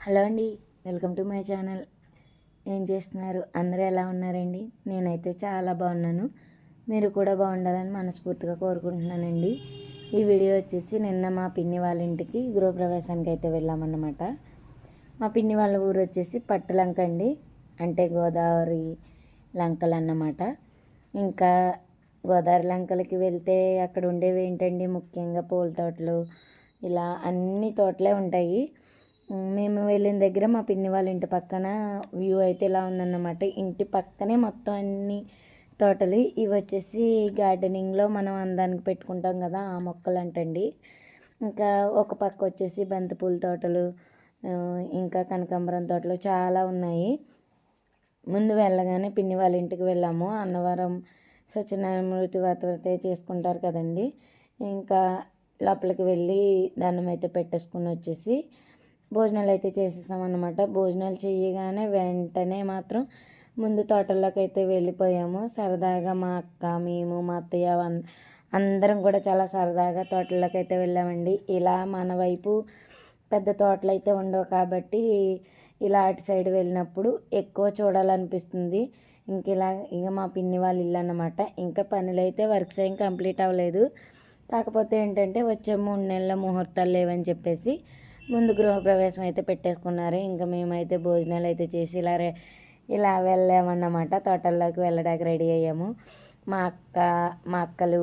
Hello అండి welcome to my channel. ఏం చేస్తున్నారు? అందరూ ఎలా ఉన్నారండి? నేనైతే చాలా బాగున్నాను. మీరు కూడా బాగుండాలని మనస్ఫూర్తిగా కోరుకుంటున్నానండి. ఈ వీడియో వచ్చేసి నిన్న మా పిన్ని వాళ్ళ ఇంటికి గృహప్రవేశానికి అయితే వెళ్ళామన్నమాట. మా పిన్ని వాళ్ళ ఊరు వచ్చేసి పట్టులంక అండి. అంటే గోదావరి లంకలు అన్నమాట. ఇంకా గోదావరి లంకలకి వెళ్తే అక్కడ ఉండేవి ఏంటండి? ముఖ్యంగా పూల తోటలు. ఇలా అన్ని తోటలే ఉంటాయి. మేము వెళ్ళిన దగ్గర మా పిన్ని వాళ్ళ ఇంటి పక్కన వ్యూ అయితే ఇలా ఉందన్నమాట. ఇంటి పక్కనే మొత్తం అన్ని తోటలు. ఇవి వచ్చేసి గార్డెనింగ్లో మనం అందానికి పెట్టుకుంటాం కదా ఆ మొక్కలు అంటండి ఇంకా ఒక పక్క వచ్చేసి బంతిపూల తోటలు ఇంకా కనకాంబరం తోటలు చాలా ఉన్నాయి. ముందు వెళ్ళగానే పిన్ని వాళ్ళ ఇంటికి వెళ్ళాము. అన్నవరం సత్యనారాయణమూర్తి వ్రతవ్రత చేసుకుంటారు కదండి. ఇంకా లోపలికి వెళ్ళి దండం అయితే పెట్టేసుకుని వచ్చేసి భోజనాలు అయితే చేసేసామన్నమాట. భోజనాలు చేయగానే వెంటనే మాత్రం ముందు తోటల్లోకి అయితే వెళ్ళిపోయాము. సరదాగా మా అక్క మేము మా అత్తయ్య అందరం కూడా చాలా సరదాగా తోటల్లోకి అయితే వెళ్ళామండి. ఇలా మన వైపు పెద్ద తోటలు అయితే ఉండవు కాబట్టి ఇలా అటు సైడ్ వెళ్ళినప్పుడు ఎక్కువ చూడాలనిపిస్తుంది. ఇంక ఇలా ఇక మా పిన్ని వాళ్ళ ఇల్లు అన్నమాట. ఇంకా పనులు అయితే వర్క్స్ ఏం కంప్లీట్ అవ్వలేదు. కాకపోతే ఏంటంటే వచ్చే మూడు నెలల ముహూర్తాలు లేవని చెప్పేసి ముందు గృహప్రవేశం అయితే పెట్టేసుకున్నారు. ఇంకా మేమైతే భోజనాలు అయితే చేసి ఇలా రే ఇలా వెళ్ళామన్నమాట. తోటల్లోకి వెళ్ళడానికి రెడీ అయ్యాము. మా అక్క మా అక్కలు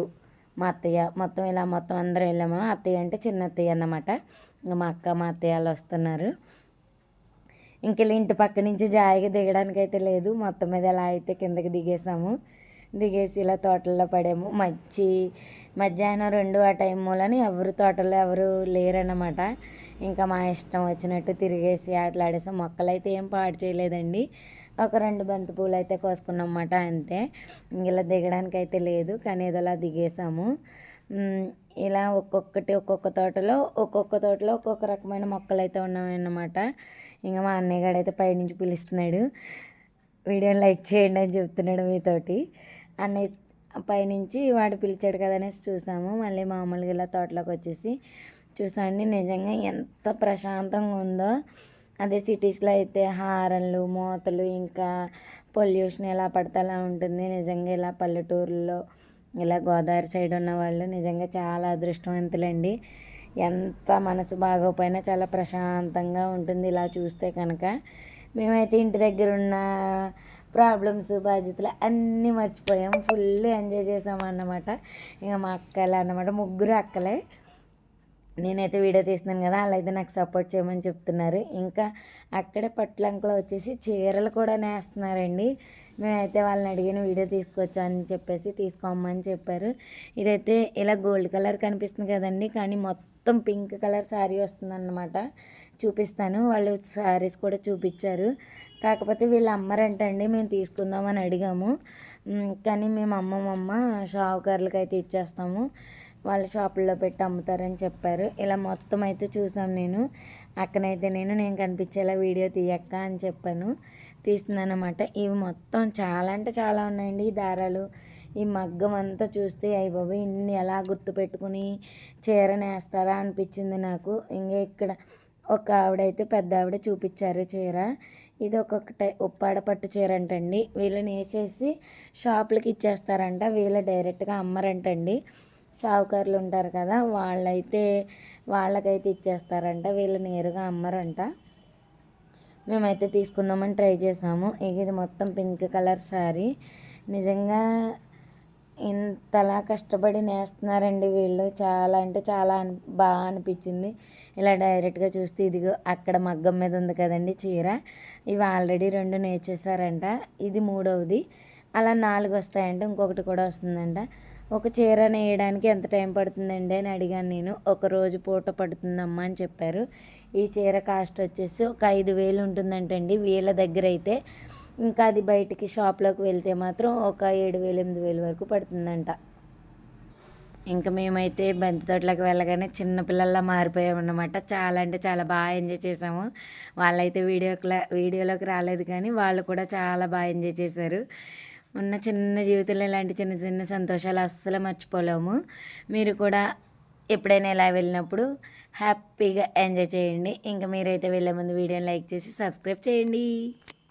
మా అత్తయ్య మొత్తం ఇలా మొత్తం అందరం వెళ్ళాము. అత్తయ్య అంటే చిన్న అత్తయ్య అన్నమాట. ఇంకా మా అక్క మా అత్తయ్య వాళ్ళు వస్తున్నారు. ఇంక ఇంటి పక్క నుంచి జాయిగా దిగడానికి అయితే లేదు. మొత్తం మీద ఎలా అయితే కిందకి దిగేసాము. దిగేసి ఇలా తోటల్లో పడాము. మంచి మధ్యాహ్నం రెండు ఆ టైం మూలని ఎవరు తోటలో ఎవరు లేరన్నమాట. ఇంకా మా ఇష్టం వచ్చినట్టు తిరిగేసి ఆటలాడేసి మొక్కలు అయితే ఏం పాడు చేయలేదండి. ఒక రెండు బంతి పూలు అయితే కోసుకున్నమాట అంతే ఇలా దిగడానికి అయితే లేదు కానీ ఏదోలా దిగేసాము. ఇలా ఒక్కొక్కటి ఒక్కొక్క తోటలో ఒక్కొక్క తోటలో ఒక్కొక్క రకమైన మొక్కలు అయితే ఉన్నాయన్నమాట. ఇంకా మా అన్నయ్య అయితే పైనుంచి పిలుస్తున్నాడు వీడియోని లైక్ చేయండి అని చెప్తున్నాడు మీతోటి. అన్నయ్య పైనుంచి వాడు పిలిచాడు కదా అనేసి చూసాము. మళ్ళీ మామూలుగా ఇలా తోటలోకి వచ్చేసి చూసండి. నిజంగా ఎంత ప్రశాంతంగా ఉందో. అదే సిటీస్లో అయితే హారన్లు మూతలు ఇంకా పొల్యూషన్ ఎలా పడితే అలా ఉంటుంది. నిజంగా ఇలా పల్లెటూరులో ఇలా గోదావరి సైడ్ ఉన్న వాళ్ళు నిజంగా చాలా అదృష్టవంతులండి. ఎంత మనసు బాగోపోయినా చాలా ప్రశాంతంగా ఉంటుంది ఇలా చూస్తే కనుక. మేమైతే ఇంటి దగ్గర ఉన్న ప్రాబ్లమ్స్ బాధ్యతలు అన్నీ మర్చిపోయాం. ఫుల్ ఎంజాయ్ చేసాం అన్నమాట ఇంకా మా అక్కలు అన్నమాట ముగ్గురు అక్కలే. నేనైతే వీడియో తీస్తున్నాను కదా అలా అయితే నాకు సపోర్ట్ చేయమని చెప్తున్నారు. ఇంకా అక్కడే పట్లంకలో వచ్చేసి చీరలు కూడా నేస్తున్నారండి. మేమైతే వాళ్ళని అడిగిన వీడియో తీసుకోవచ్చా అని చెప్పేసి తీసుకోమని చెప్పారు. ఇదైతే ఇలా గోల్డ్ కలర్ కనిపిస్తుంది కదండి కానీ మొత్తం పింక్ కలర్ శారీ వస్తుందన్నమాట. చూపిస్తాను. వాళ్ళు శారీస్ కూడా చూపించారు. కాకపోతే వీళ్ళు అమ్మరంటండి మేము తీసుకుందామని అడిగాము. కానీ మేము అమ్మమ్మ షావుకారులకి అయితే ఇచ్చేస్తాము. వాళ్ళ షాపుల్లో పెట్టి అమ్ముతారని చెప్పారు. ఇలా మొత్తం అయితే చూసాం నేను. అక్కనైతే నేను నేను కనిపించేలా వీడియో తీయక్క అని చెప్పాను. తీస్తున్నానమాట ఇవి మొత్తం చాలా అంటే చాలా ఉన్నాయండి ఈ దారాలు. ఈ మగ్గం అంతా చూస్తే అయ్యి బాబు ఇన్ని ఎలా గుర్తుపెట్టుకుని చీర నేస్తారా అనిపించింది నాకు. ఇంకా ఇక్కడ ఒక ఆవిడైతే పెద్ద ఆవిడ చూపించారు చీర. ఇది ఒక్కొక్క ఉప్పాడ పట్టు చీర అంటండి. వీళ్ళని వేసేసి షాపులకి ఇచ్చేస్తారంట. వీళ్ళు డైరెక్ట్గా అమ్మరంటండి. షావుకారులు ఉంటారు కదా వాళ్ళైతే వాళ్ళకైతే ఇచ్చేస్తారంట వీళ్ళు నేరుగా అమ్మరంట. మేమైతే తీసుకుందామని ట్రై చేసాము. ఇది మొత్తం పింక్ కలర్ శారీ నిజంగా ఇంతలా కష్టపడి నేస్తున్నారండి వీళ్ళు. చాలా అంటే చాలా అని బాగా అనిపించింది. ఇలా డైరెక్ట్గా చూస్తే ఇదిగో అక్కడ మగ్గం మీద ఉంది కదండి చీర. ఇవి ఆల్రెడీ రెండు నేర్చేసారంట ఇది మూడవది. అలా నాలుగు వస్తాయంట ఇంకొకటి కూడా వస్తుందంట. ఒక చీర నేయడానికి ఎంత టైం పడుతుందండి అని అడిగాను నేను. ఒక రోజు పూట పడుతుందమ్మా అని చెప్పారు. ఈ చీర కాస్ట్ వచ్చేసి ఒక ఐదు వేలు ఉంటుందంటండి. వీళ్ళ దగ్గర అయితే ఇంకా అది బయటికి షాప్లోకి వెళ్తే మాత్రం ఒక ఏడు వేలు ఎనిమిది వేలు వరకు పడుతుందంట. ఇంకా మేమైతే బంతి తోటలోకి వెళ్ళగానే చిన్నపిల్లల్లా మారిపోయామన్నమాట. చాలా అంటే చాలా బాగా ఎంజాయ్ చేసాము. వాళ్ళైతే వీడియోకి వీడియోలోకి రాలేదు కానీ వాళ్ళు కూడా చాలా బాగా ఎంజాయ్ చేశారు. ఉన్న చిన్న జీవితంలో ఇలాంటి చిన్న చిన్న సంతోషాలు అస్సలు మర్చిపోలేము. మీరు కూడా ఎప్పుడైనా ఇలా వెళ్ళినప్పుడు హ్యాపీగా ఎంజాయ్ చేయండి. ఇంకా మీరైతే వెళ్ళే ముందు వీడియోని లైక్ చేసి సబ్స్క్రైబ్ చేయండి.